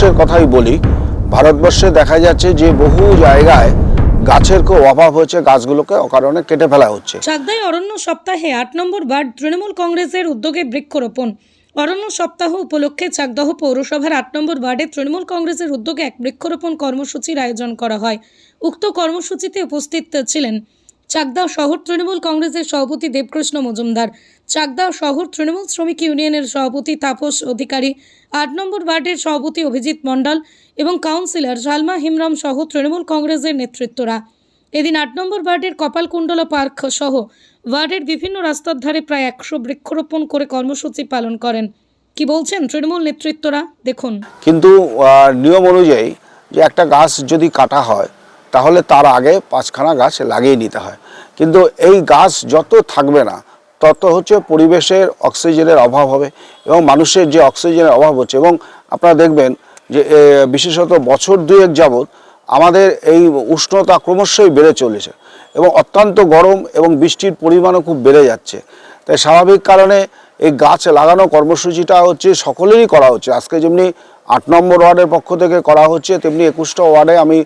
ভারতবর্ষের কথাই বলি, ভারতবর্ষে দেখা যাচ্ছে যে বহু জায়গায় গাছের খুব অভাব হচ্ছে গাছগুলোকে অকারণে কেটে ফেলা হচ্ছে। চাকদায় অরণ্য সপ্তাহে আট নম্বর বার তৃণমূল কংগ্রেসের উদ্যোগে বৃক্ষরোপণ। অরণ্য সপ্তাহ উপলক্ষে চাকদহ পৌরসভার আট নম্বর ওয়ার্ডে তৃণমূল কংগ্রেসের উদ্যোগে এক বৃক্ষরোপণ কর্মসূচির আয়োজন করা হয়। উক্ত কর্মসূচিতে উপস্থিত ছিলেন চাকদা শহর তৃণমূল কংগ্রেসের সভাপতি দেবকৃষ্ণ মজুমদার। চাকদা শহর তৃণমূল শ্রমিক ইউনিয়নের সভাপতি তাপস অধিকারী। আট নম্বর ওয়ার্ডের সভাপতি অভিজিৎ মণ্ডল এবং কাউন্সিলর সালমা হিমরাম সহ তৃণমূল কংগ্রেসের নেতৃত্বরা। এদিন আট নম্বর ওয়ার্ডের কপালকুণ্ডলা পার্ক সহ ওয়ার্ডের বিভিন্ন রাস্তার ধারে প্রায় একশো বৃক্ষরোপণ করে কর্মসূচি পালন করেন। কি বলছেন তৃণমূল নেতৃত্বরা? দেখুন। কিন্তু নিয়ম অনুযায়ী যে একটা গাছ যদি কাটা হয় তাহলে তার আগে পাঁচখানা গাছ লাগিয়ে নিতে হয়। কিন্তু এই গাছ যত থাকবে না, তত হচ্ছে পরিবেশের অক্সিজেনের অভাব হবে এবং মানুষের যে অক্সিজেনের অভাব হচ্ছে এবং আপনারা দেখবেন যে বিশেষত বছর দুয়েক যাবৎ আমাদের এই উষ্ণতা ক্রমশই বেড়ে চলেছে এবং অত্যন্ত গরম এবং বৃষ্টির পরিমাণও খুব বেড়ে যাচ্ছে। তাই স্বাভাবিক কারণে এই গাছ লাগানো কর্মসূচিটা হচ্ছে সকলেরই করা হচ্ছে। আজকে যেমনি আট নম্বর ওয়ার্ডের পক্ষ থেকে করা হচ্ছে, তেমনি একুশটা ওয়ার্ডে আমি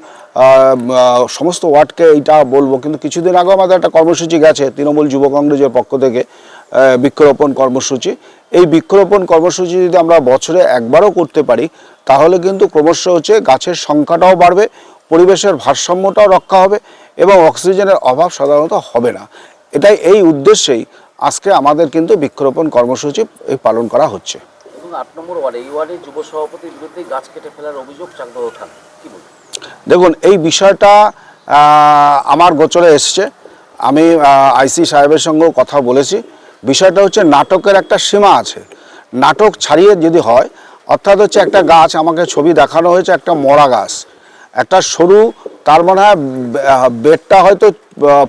সমস্ত ওয়ার্ডকে এইটা বলব। কিন্তু কিছুদিন আগে আমাদের একটা কর্মসূচি গেছে, তৃণমূল যুব কংগ্রেসের পক্ষ থেকে বৃক্ষরোপণ কর্মসূচি। এই বৃক্ষরোপণ কর্মসূচি যদি আমরা বছরে একবারও করতে পারি, তাহলে কিন্তু ক্রমশ হচ্ছে গাছের সংখ্যাটাও বাড়বে, পরিবেশের ভারসাম্যটাও রক্ষা হবে এবং অক্সিজেনের অভাব সাধারণত হবে না। এটাই এই উদ্দেশ্যেই আজকে আমাদের কিন্তু বৃক্ষরোপণ কর্মসূচি পালন করা হচ্ছে। আট নম্বর ওয়ার্ডে, এই ওয়ার্ডে যুব সভাপতির বিরুদ্ধে গাছ কেটে ফেলার অভিযোগ চাকদহ কি বলবেন? দেখুন, এই বিষয়টা আমার গোচরে এসছে। আমি আইসি সাহেবের সঙ্গেও কথা বলেছি। বিষয়টা হচ্ছে, নাটকের একটা সীমা আছে। নাটক ছাড়িয়ে যদি হয়, অর্থাৎ হচ্ছে একটা গাছ, আমাকে ছবি দেখানো হয়েছে একটা মরা গাছ। একটা সরু, তার মনে হয় বেডটা হয়তো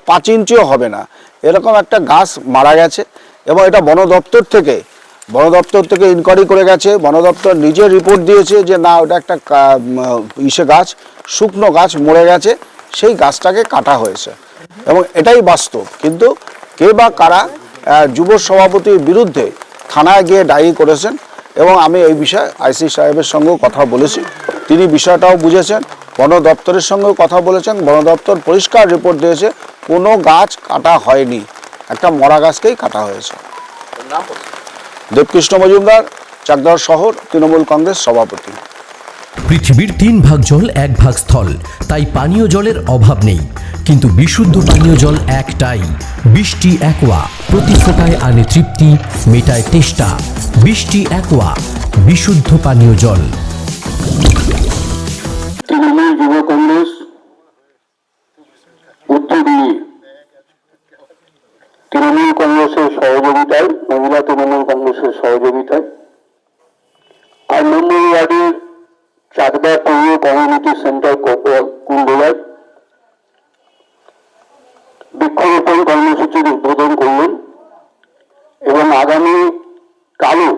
পাঁচ ইঞ্চিও হবে না। এরকম একটা গাছ মারা গেছে এবং এটা বন দপ্তর থেকে বন দপ্তর থেকে ইনকোয়ারি করে গেছে। বন দপ্তর নিজে রিপোর্ট দিয়েছে যে, না, ওটা একটা ইসে গাছ, শুকনো গাছ মরে গেছে, সেই গাছটাকে কাটা হয়েছে। এবং এটাই বাস্তব। কিন্তু কে বা কারা যুব সভাপতির বিরুদ্ধে থানায় গিয়ে ডায়েরি করেছেন এবং আমি এই বিষয়ে আইসি সাহেবের সঙ্গেও কথা বলেছি। তিনি বিষয়টাও বুঝেছেন, বন দপ্তরের সঙ্গেও কথা বলেছেন, বন দপ্তর পরিষ্কার রিপোর্ট দিয়েছে, কোনো গাছ কাটা হয়নি, একটা মরা গাছকেই কাটা হয়েছে। দেবকৃষ্ণ মজুমদার চাকদার শহর, তৃণমূল কংগ্রেস সভাপতি। পৃথিবীর তিন ভাগ জল এক ভাগ স্থল, তাই পানীয় জলের অভাব নেই। কিন্তু বিশুদ্ধ পানীয় জল একটাই, বৃষ্টি একোয়া, প্রতি ফোটায় আনে তৃপ্তি, মেটায় তেষ্টা। বৃষ্টি একোয়া, বিশুদ্ধ পানীয় জল। তৃণমূল কংগ্রেসের সহযোগিতায়, মহিলা তৃণমূল কংগ্রেসের সহযোগিতায়। আর নম্বর ওয়ার্ডের চাকদা পৌর কমিউনিটি সেন্টার কুণ্ডলায়। বৃক্ষরোপণ কর্মসূচির উদ্বোধন করলেন এবং আগামী কালও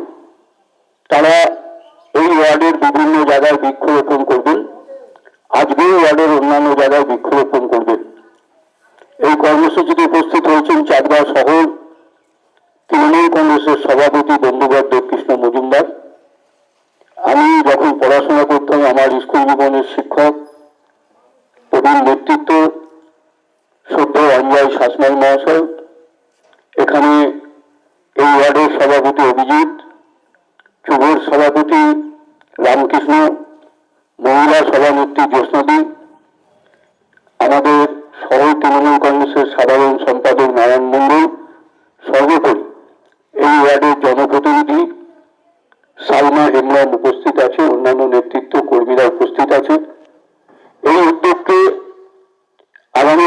তারা এই ওয়ার্ডের বিভিন্ন জায়গায় বৃক্ষরোপণ করবেন আজকেও ওয়ার্ডের অন্যান্য জায়গায় বৃক্ষরোপণ করবেন এই কর্মসূচিতে উপস্থিত হয়েছেন চাকদা শহর তৃণমূল কংগ্রেসের সভাপতি বন্ধুবাদ দেবকৃষ্ণ মজুমদার। আমি যখন পড়াশোনা করতাম, আমার স্কুল জীবনের শিক্ষক। প্রবীণ নেতৃত্ব শ্রদ্ধ অঞ্জয় শাসমাই মহাশয়। এখানে এই ওয়ার্ডের সভাপতি অভিজিৎ যুবর সভাপতি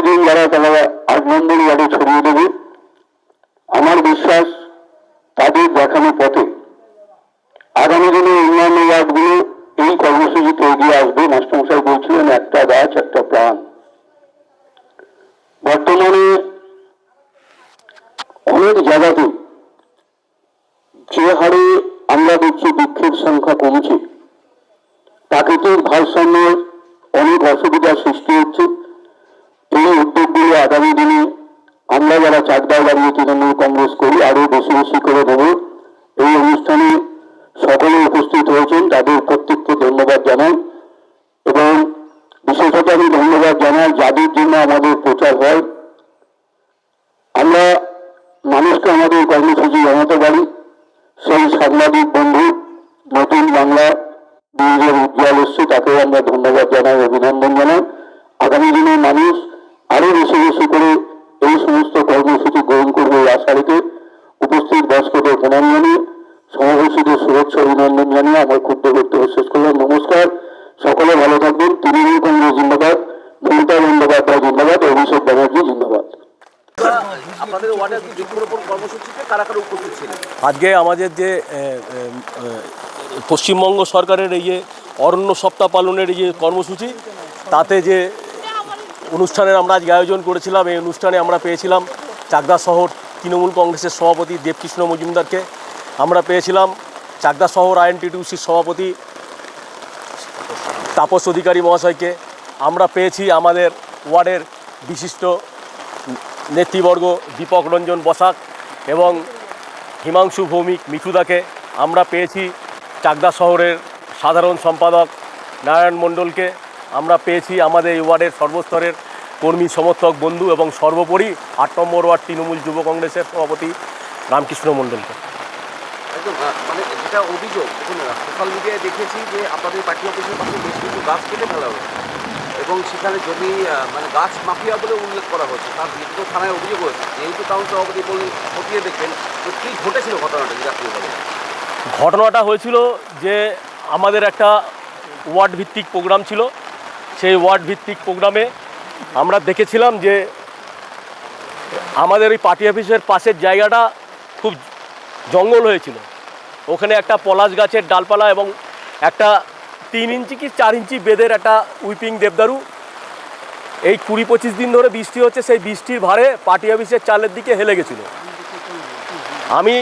দিন যারা তারা আট নম্বর ওয়ার্ডে ছড়িয়ে দেবে আমার বিশ্বাস, তাদের দেখানো পথে আগামী দিনে অন্যান্য ওয়ার্ডগুলো এই কর্মসূচিতে এগিয়ে আসবে। মাস্টারমশাই বলছিলেন, একটা গাছ, একটা প্রাণ। বর্তমানে অনেক জায়গাতে যে হারে আমরা দেখছি বৃক্ষের সংখ্যা কমছে প্রাকৃতিক ভারসাম্যের অনেক অসুবিধার সৃষ্টি হচ্ছে এই উদ্যোগগুলো আগামী দিনে আমরা যারা চাকদায় দাঁড়িয়ে তৃণমূল আরও বেশি বেশি করে দেব এই অনুষ্ঠানে সকলে উপস্থিত হয়েছেন, তাদের প্রত্যেককে ধন্যবাদ জানাই। এবং বিশেষত আমি ধন্যবাদ জানাই যাদের জন্য আমাদের প্রচার হয় আমরা মানুষকে আমাদের কর্মসূচি জানাতে পারি সেই সাংবাদিক বন্ধু নতুন বাংলা নিউজের উজ্জ্বল এসছে তাকেও আমরা ধন্যবাদ জানাই অভিনন্দন জানাই আগামী দিনে মানুষ আরও বেশি বেশি করে এই সমস্ত কর্মসূচি গ্রহণ করবে এই আশা রেখে উপস্থিত বয়স্কদের প্রণাম জানিয়ে সমাবেশীদের শুভেচ্ছা অভিনন্দন জানিয়ে আমার ক্ষুদ্র বক্তব্য শেষ করলাম নমস্কার সকলে ভালো থাকবেন। তৃণমূল কংগ্রেস জিন্দাবাদ। মমতা বন্দ্যোপাধ্যায় জিন্দাবাদ। অভিষেক ব্যানার্জি জিন্দাবাদ। আজকে বৃক্ষরোপণ কর্মসূচিতে কারা কারা উপস্থিত ছিলেন? আজকে আমাদের যে পশ্চিমবঙ্গ সরকারের এই যে অরণ্য সপ্তাহ পালনের এই যে কর্মসূচি তাতে যে অনুষ্ঠানের আমরা আজকে আয়োজন করেছিলাম এই অনুষ্ঠানে আমরা পেয়েছিলাম চাকদা শহর তৃণমূল কংগ্রেসের সভাপতি দেবকৃষ্ণ মজুমদারকে। আমরা পেয়েছিলাম চাকদা শহর আইএনটিটিউসির সভাপতি তাপস অধিকারী মহাশয়কে আমরা পেয়েছি আমাদের ওয়ার্ডের বিশিষ্ট নেতৃবর্গ দীপক রঞ্জন বসাক এবং হিমাংশু ভৌমিক মিঠুদাকে আমরা পেয়েছি চাকদা শহরের সাধারণ সম্পাদক নারায়ণ মণ্ডলকে। আমরা পেয়েছি আমাদের এই ওয়ার্ডের সর্বস্তরের কর্মী সমর্থক বন্ধু এবং সর্বোপরি আট নম্বর ওয়ার্ড তৃণমূল যুব কংগ্রেসের সভাপতি রামকৃষ্ণ মণ্ডলকে। একদম মানে যেটা অভিযোগ সোশ্যাল মিডিয়ায় দেখেছি যে আপনাদের পার্টি অফিসের পাশে বেশ কিছু গাছ কেটে ফেলা হয়েছে। এবং সেখানে জমি মানে গাছ মাফিয়া বলে উল্লেখ করা হয়েছে। তার লিখিত থানায় অভিযোগ হয়েছে। যেহেতু টাউন সভাপতি বললেন, খতিয়ে দেখবেন তো কী ঘটেছিল ঘটনাটা যদি ঘটনাটা হয়েছিল যে আমাদের একটা ওয়ার্ড ভিত্তিক প্রোগ্রাম ছিল। সেই ওয়ার্ড ভিত্তিক প্রোগ্রামে আমরা দেখেছিলাম যে আমাদের ওই পার্টি অফিসের পাশের জায়গাটা খুব জঙ্গল হয়েছিল। ওখানে একটা পলাশ গাছের ডালপালা এবং একটা তিন ইঞ্চি কি চার ইঞ্চি বেদের একটা উইপিং দেবদারু। এই কুড়ি পঁচিশ দিন ধরে বৃষ্টি হচ্ছে, সেই বৃষ্টির ভারে পার্টি অফিসের চালের দিকে হেলে গেছিল। আমি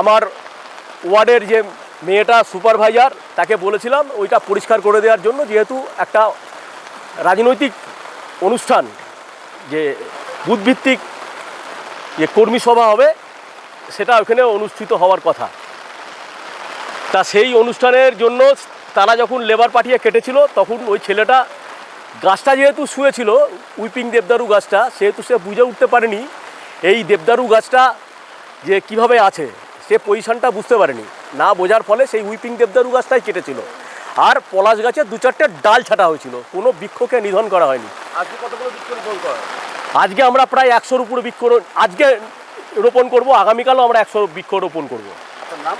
আমার ওয়ার্ডের যে মেয়েটা সুপারভাইজার, তাকে বলেছিলাম ওইটা পরিষ্কার করে দেওয়ার জন্য যেহেতু একটা রাজনৈতিক অনুষ্ঠান, যে বুথভিত্তিক যে কর্মী সভা হবে, সেটা ওখানে অনুষ্ঠিত হওয়ার কথা। তা সেই অনুষ্ঠানের জন্য তারা যখন লেবার পাঠিয়ে কেটেছিল তখন ওই ছেলেটা গাছটা যেহেতু শুয়েছিল উইপিং দেবদারু গাছটা সেহেতু সে বুঝে উঠতে পারেনি এই দেবদারু গাছটা যে কীভাবে আছে সে পজিশনটা বুঝতে পারেনি। না বোঝার ফলে সেই উইপিং দেবদারু গাছটাই কেটেছিল। আর পলাশ গাছের দু চারটে ডাল ছাটা হয়েছিল কোনো বৃক্ষকে নিধন করা হয়নি। আজকে কতগুলো বৃক্ষরোপণ করা? আজকে আমরা প্রায় একশোর উপরে বৃক্ষ আজকে রোপণ করব আগামীকালও আমরা একশো বৃক্ষ রোপণ করব। নাম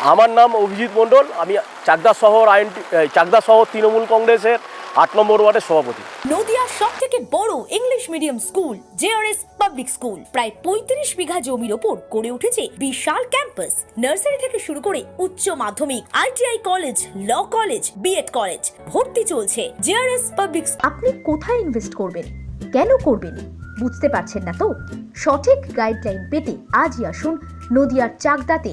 আমার নাম অভিজিৎ মণ্ডল আমি চাকদা শহর আইন চাকদা শহর তৃণমূল কংগ্রেসের আট নম্বর ওয়ার্ডের সভাপতি। নদিয়ার সব থেকে বড় English medium school JRS public school. প্রায় পঁয়ত্রিশ বিঘা জমির ওপর গড়ে উঠেছে বিশাল ক্যাম্পাস। নার্সারি থেকে শুরু করে উচ্চ মাধ্যমিক ITI college law college BEd college ভর্তি চলছে জেআরএস পাবলিক আপনি কোথায় ইনভেস্ট করবেন? কেন করবেন? বুঝতে পারছেন না তো? সঠিক গাইডলাইন পেতে আজই আসুন নদিয়ার চাকদাতে।